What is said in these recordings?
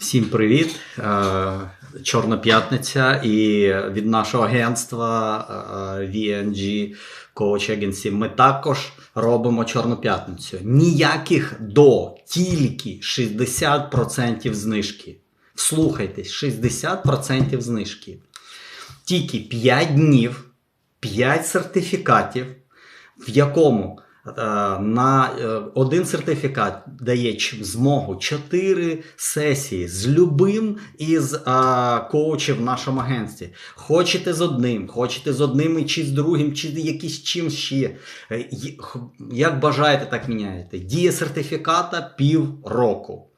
Всім привіт! Е, Чорна п'ятниця і від нашого агентства е, VNG Coach Agency ми також робимо Чорну п'ятницю. Ніяких до, тільки 60% знижки. Вслухайтесь, 60% знижки. Тільки 5 днів, 5 сертифікатів, в якому на е, один сертифікат дає змогу чотири сесії з любим із а, коучів в нашому агентстві. Хочете з одним, хочете з одним чи з другим, чи якийсь чим ще. Е, Як бажаєте, так міняєте. Дія сертифіката пів року.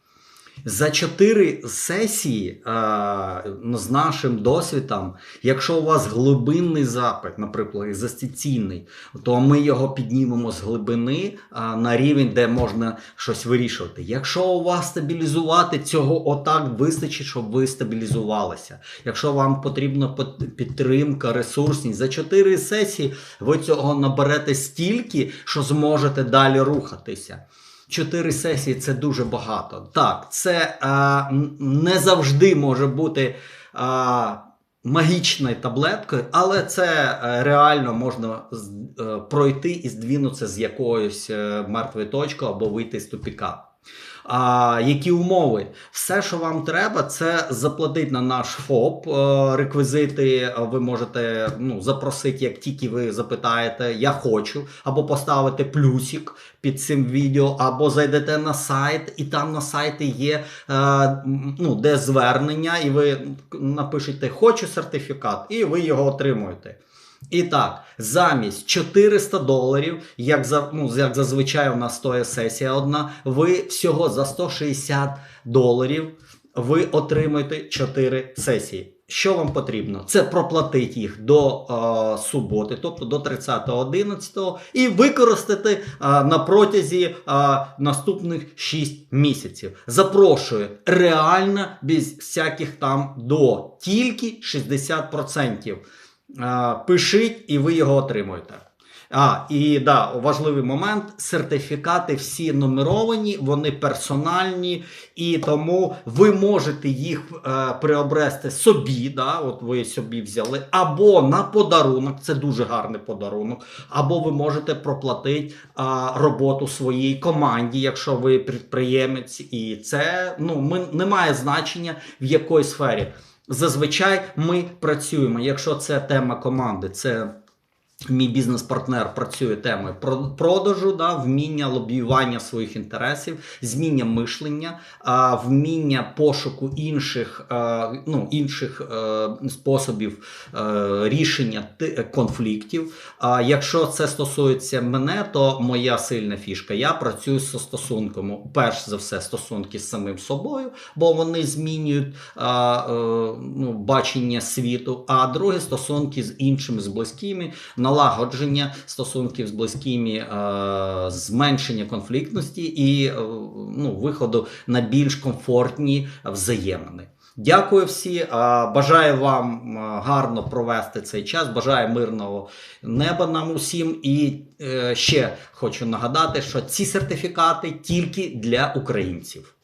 За чотири сесії е, ну, з нашим досвідом, якщо у вас глибинний запит, наприклад, інвестиційний, то ми його піднімемо з глибини е, на рівень, де можна щось вирішувати. Якщо у вас стабілізувати цього отак вистачить, щоб ви стабілізувалися. Якщо вам потрібна підтримка, ресурсність, за чотири сесії ви цього наберете стільки, що зможете далі рухатися. Чотири сесії це дуже багато. Так, це е, не завжди може бути е, магічною таблеткою, але це е, реально можна з- пройти і здвінутися з якоїсь е, мертвої точки або вийти з тупіка. А, які умови? Все, що вам треба, це заплатити на наш ФОП. е, Реквізити е, ви можете ну, запросити, як тільки ви запитаєте Я хочу, або поставити плюсик під цим відео, або зайдете на сайт, і там на сайті є е, ну, де звернення, і ви напишете Хочу сертифікат, і ви його отримуєте. І так, замість 400 доларів, як, за, ну, як зазвичай у нас стоїть сесія одна, ви всього за 160 доларів ви отримуєте 4 сесії. Що вам потрібно? Це проплатити їх до е, суботи, тобто до 30.11, і використати е, на протязі е, наступних 6 місяців. Запрошую реально без всяких там до, тільки 60%. Пишіть і ви його отримуєте. А, і да, важливий момент: сертифікати всі нумеровані, вони персональні, і тому ви можете їх е, приобрести собі. Да, от ви собі взяли, або на подарунок, це дуже гарний подарунок, або ви можете проплатити е, роботу своїй команді, якщо ви підприємець, і це ну, ми, не значення в якої сфері. Зазвичай ми працюємо. Якщо це тема команди, це мій бізнес-партнер працює темою продажу, да, вміння лобіювання своїх інтересів, зміння мишлення, вміння пошуку інших, ну, інших е, способів е, рішення конфліктів. А якщо це стосується мене, то моя сильна фішка. Я працюю зі стосунками. Перш за все, стосунки з самим собою, бо вони змінюють е, ну, бачення світу. А друге стосунки з іншими, з близькими, налагодження стосунків з близькими, е, зменшення конфліктності і е, ну, виходу на більш комфортні взаємини. Дякую всі. е, Бажаю вам гарно провести цей час. Бажаю мирного неба нам усім. І ще хочу нагадати, що ці сертифікати тільки для українців.